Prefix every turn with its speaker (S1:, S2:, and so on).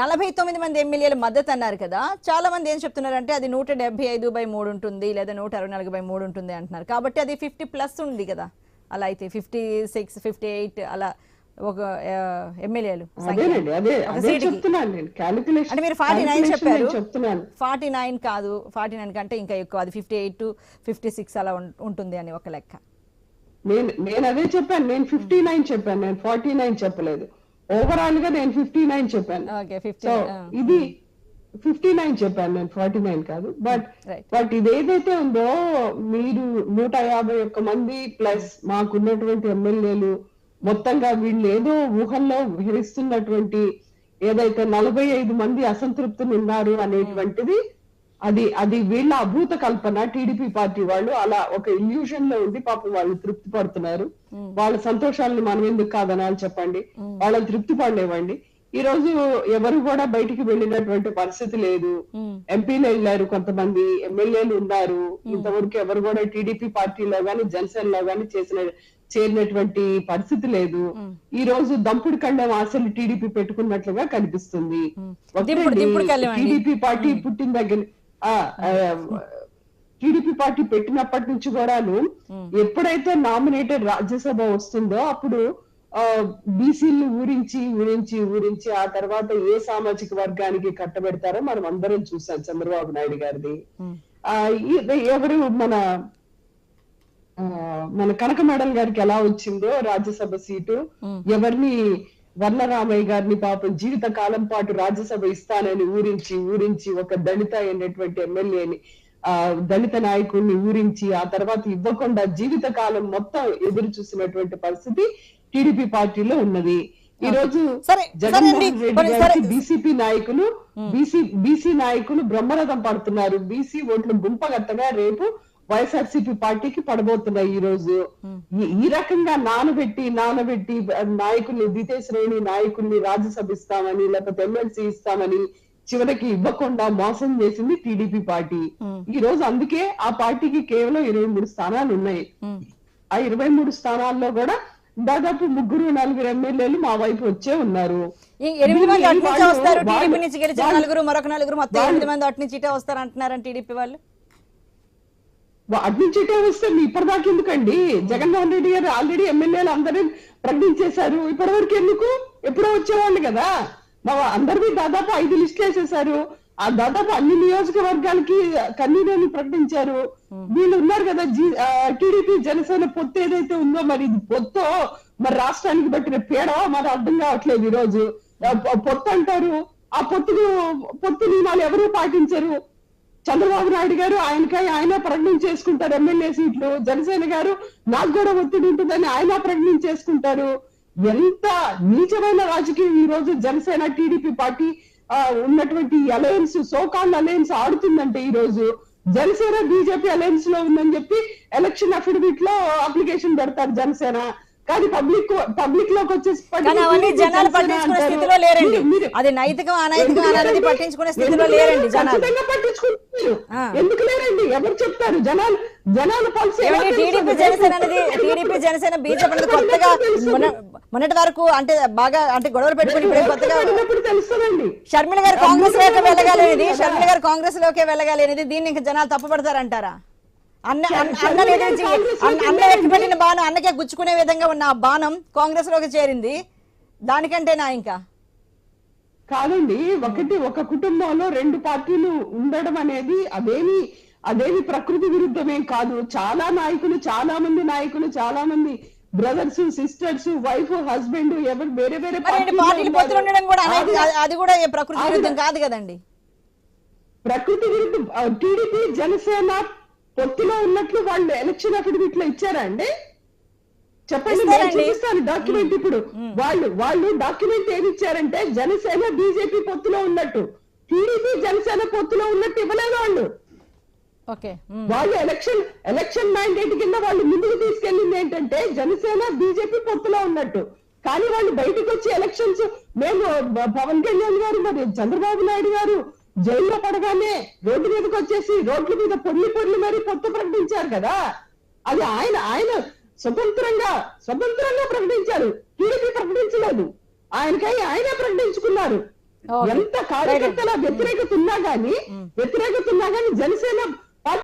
S1: నలభై తొమ్మిది మంది ఎమ్మెల్యేలు మద్దతు అన్నారు కదా. చాలా మంది ఏం చెప్తున్నారంటే అది నూట డెబ్బై ఐదు బై మూడు ఉంటుంది లేదా నూట అరవై నాలుగు బై మూడు ఉంటుంది అంటున్నారు. కాబట్టి అది ఫిఫ్టీ ప్లస్ ఉంది కదా. అలా అయితే ఫిఫ్టీ సిక్స్ ఫిఫ్టీ ఎయిట్ అలా ఒక ఎమ్మెల్యేలు అంటే మీరు ఫార్టీ నైన్ చెప్పారు. ఫార్టీ నైన్ కాదు ఫార్టీ నైన్ కంటే ఇంకా ఎక్కువ. అది fifty eight to fifty six అలా ఉంటుంది అని ఒక లెక్క.
S2: నేను నేను అదే చెప్పాను. నేను ఫిఫ్టీ నైన్ చెప్పాను. నేను ఫార్టీ నైన్ చెప్పలేదు. ఓవరాల్గా నేను ఫిఫ్టీ నైన్ చెప్పాను సో ఇది ఫిఫ్టీ నైన్ చెప్పాను నేను ఫార్టీ నైన్ కాదు బట్. బట్ ఇది ఏదైతే ఉందో మీరు నూట యాభై ఒక్క మంది ప్లస్ మాకున్నటువంటి ఎమ్మెల్యేలు మొత్తంగా వీళ్ళు ఏదో ఊహల్లో విహరిస్తున్నటువంటి ఏదైతే నలభై ఐదు మంది అసంతృప్తులు ఉన్నారు అనేటువంటిది అది అది వీళ్ళ అభూత కల్పన టీడీపీ పార్టీ వాళ్ళు అలా ఒక ఇల్యూషన్లో ఉండి పాపం వాళ్ళు తృప్తి పడుతున్నారు. వాళ్ళ సంతోషాలను మనం ఎందుకు కాదనాలి చెప్పండి? వాళ్ళని తృప్తి పడలేవండి. ఈ రోజు ఎవరు కూడా బయటికి వెళ్ళినటువంటి పరిస్థితి లేదు. ఎంపీలు వెళ్ళారు కొంతమంది ఎమ్మెల్యేలు ఉన్నారు. ఇంతవరకు ఎవరు కూడా టీడీపీ పార్టీలో గాని జనసేనలో గాని చేసిన చేరినటువంటి పరిస్థితి లేదు. ఈ రోజు దంపుడు కండం ఆశలు టీడీపీ పెట్టుకున్నట్లుగా కనిపిస్తుంది.
S1: కళ్ళెం.
S2: టీడీపీ పార్టీ పుట్టిన దగ్గర టీడీపీ పార్టీ పెట్టినప్పటి నుంచి కూడాను ఎప్పుడైతే నామినేటెడ్ రాజ్యసభ వస్తుందో అప్పుడు బీసీలు ఊరించి ఊరించి ఊరించి ఆ తర్వాత ఏ సామాజిక వర్గానికి కట్టబెడతారో మనం అందరం చూసాం చంద్రబాబు నాయుడు గారిది. ఎవరు మన మన కనక మేడల్ గారికి ఎలా వచ్చిందో రాజ్యసభ సీటు ఎవరిని వర్ణరామయ్య గారిని పాపం జీవిత కాలం పాటు రాజ్యసభ ఇస్తానని ఊరించి ఊరించి ఒక దళిత అయినటువంటి ఎమ్మెల్యేని ఆ దళిత నాయకుడిని ఊరించి ఆ తర్వాత ఇవ్వకుండా జీవిత కాలం మొత్తం ఎదురు చూసినటువంటి పరిస్థితి టీడీపీ పార్టీలో ఉన్నది ఈ రోజు జగన్మోహన్. రెడ్డి గారికి. బీసీపీ నాయకులు బీసీ బీసీ నాయకులు బ్రహ్మరథం పడుతున్నారు బీసీ ఓట్లు గుంపగత్తగా రేపు వైఎస్ఆర్సీపీ పార్టీకి పడబోతున్నాయి ఈ రోజు. ఈ- రకంగా నానబెట్టి నానబెట్టి నాయకుల్ని ద్వితీయ శ్రేణి నాయకుల్ని రాజ్యసభ ఇస్తామని లేకపోతే ఎమ్మెల్సీ ఇస్తామని చివరికి ఇవ్వకుండా మోసం చేసింది టీడీపీ పార్టీ. ఈ రోజు అందుకే ఆ పార్టీకి కేవలం ఇరవై మూడు స్థానాలు ఉన్నాయి. ఆ ఇరవై మూడు స్థానాల్లో కూడా దాదాపు ముగ్గురు నలుగురు ఎమ్మెల్యేలు మా వైపు వచ్చే ఉన్నారు.
S1: ఎనిమిది మంది అటు నుంచి
S2: వాళ్ళు-
S1: వస్తారు టీడీపీ
S2: వాళ్ళు-
S1: నుంచి గెలిచిన
S2: వాళ్ళు-
S1: నలుగురు మరొక నలుగురు మొత్తం ఎనిమిది మంది అటు నుంచి ఇటే వస్తారు అంటున్నారని టీడీపీ వాళ్ళు.
S2: ఇటే వస్తే మీ ఇప్పటిదాకా ఎందుకండి? జగన్మోహన్ రెడ్డి గారు ఆల్రెడీ ఎమ్మెల్యేలు అందరూ ప్రకటించేశారు. ఇప్పటి వరకు ఎందుకు? ఎప్పుడో వచ్చేవాళ్ళు కదా. మా అందరివి దాదాపు ఐదు లిస్టులు వేసేశారు. ఆ దాదాపు అన్ని నియోజకవర్గాలకి కన్వీనర్లు ప్రకటించారు. వీళ్ళు ఉన్నారు కదా జీ టీడీపీ జనసేన పొత్తు ఏదైతే ఉందో మరి ఇది పొత్తు మరి రాష్ట్రానికి పట్టిన పీడ మరి అర్థం కావట్లేదు ఈ రోజు పొత్తు అంటారు. ఆ పొత్తుకు పొత్తు నియమాలు ఎవరు పాటించరు? చంద్రబాబు నాయుడు గారు ఆయనకై ఆయన ప్రకటించేసుకుంటారు ఎమ్మెల్యే సీట్లు. జనసేన గారు నాకు కూడా ఒత్తిడి ఉంటుందని ఆయన ప్రకటించేసుకుంటారు ఎంత నీచమైన రాజకీయం ఈ రోజు జనసేన టీడీపీ పార్టీ ఉన్నటువంటి అలయన్స్ సోకాల్ అలయన్స్ ఆడుతుందంటే ఈ రోజు. జనసేన బీజేపీ అలయన్స్లో ఉందని చెప్పి ఎలక్షన్ అఫిడవిట్లో అప్లికేషన్ పెడతారు జనసేన. కానీ పబ్లిక్ పబ్లిక్లోకి వచ్చేసి
S1: కానీ అవన్నీ
S2: టీడీపీ
S1: జనాలు పట్టించుకునే. స్థితిలో లేరండి. అది నైతికం అనైతికం అనేది? పట్టించుకునే స్థితిలో లేరండి? జనాలు.
S2: పట్టించుకుంటున్నారు. ఎందుకు లేరండి? ఎవరు చెప్తారు? జనాలు జనాలు?
S1: టీడీపీ జనసేన అనేది టీడీపీ జనసేన బీజేపీ అనేది కొత్తగా మొన్న- మొన్నటి వరకు అంటే బాగా అంటే గొడవలు పెట్టుకుని ఇప్పుడు కొత్తగా షర్మిల గారు కాంగ్రెస్లోకి వెళ్ళగాలి షర్మిల గారు కాంగ్రెస్ లోకే వెళ్ళగాలి అనేది దీన్ని ఇంకా జనాలు తప్పుపడతారంటారా? అన్న అన్న- అన్న ఎక్కిపెట్టిన బాణం అన్నకే గుచ్చుకునే విధంగా ఉన్న ఆ బాణం కాంగ్రెస్లోకి చేరింది. దానికంటేనా ఇంకా?
S2: కాదండి ఒకటి ఒక కుటుంబంలో రెండు పార్టీలు ఉండడం అనేది అదేమి అదేమి ప్రకృతి విరుద్ధమేం కాదు. చాలా నాయకులు చాలా మంది నాయకులు చాలా మంది బ్రదర్స్ సిస్టర్స్ వైఫ్ హస్బెండ్ ఎవరు వేరే వేరే
S1: పార్టీలు ఉండడం కూడా అది- కూడా ప్రకృతి విరుద్ధం కాదు కదండి.
S2: ప్రకృతి విరుద్ధం టీడీపీ జనసేన పొత్తులో ఉన్నట్లు వాళ్ళు ఎలక్షన్ అఫిడవిట్లో ఇచ్చారా అండి? చెప్పండి నేను
S1: ఇస్తారండి.
S2: చూపిస్తాను డాక్యుమెంట్ ఇప్పుడు. వాళ్ళు వాళ్ళు డాక్యుమెంట్ ఏమి ఇచ్చారంటే జనసేన బీజేపీ పొత్తులో ఉన్నట్టు. టీడీపీ జనసేన పొత్తులో ఉన్నట్టు ఇవ్వలేదు వాళ్ళు. వాళ్ళు ఎలక్షన్ ఎలక్షన్ మ్యాండేట్ కింద వాళ్ళు ముందుకు తీసుకెళ్ళింది ఏంటంటే జనసేన బీజేపీ పొత్తులో ఉన్నట్టు. కానీ వాళ్ళు బయటకు వచ్చి ఎలక్షన్స్ మేము పవన్ కళ్యాణ్ గారు మరి చంద్రబాబు నాయుడు గారు జైల్లో పడగానే రోడ్డు మీదకి వచ్చేసి రోడ్ల మీద పొర్లి పొర్లి మరి పొత్తు ప్రకటించారు కదా. అది ఆయన ఆయన స్వతంత్రంగా స్వతంత్రంగా ప్రకటించారు. టీడీపీ ప్రకటించలేదు. ఆయనకై ఆయనే ప్రకటించుకున్నారు. ఎంత కార్యకర్తల వ్యతిరేకత ఉన్నా గానీ వ్యతిరేకత ఉన్నా గానీ జనసేన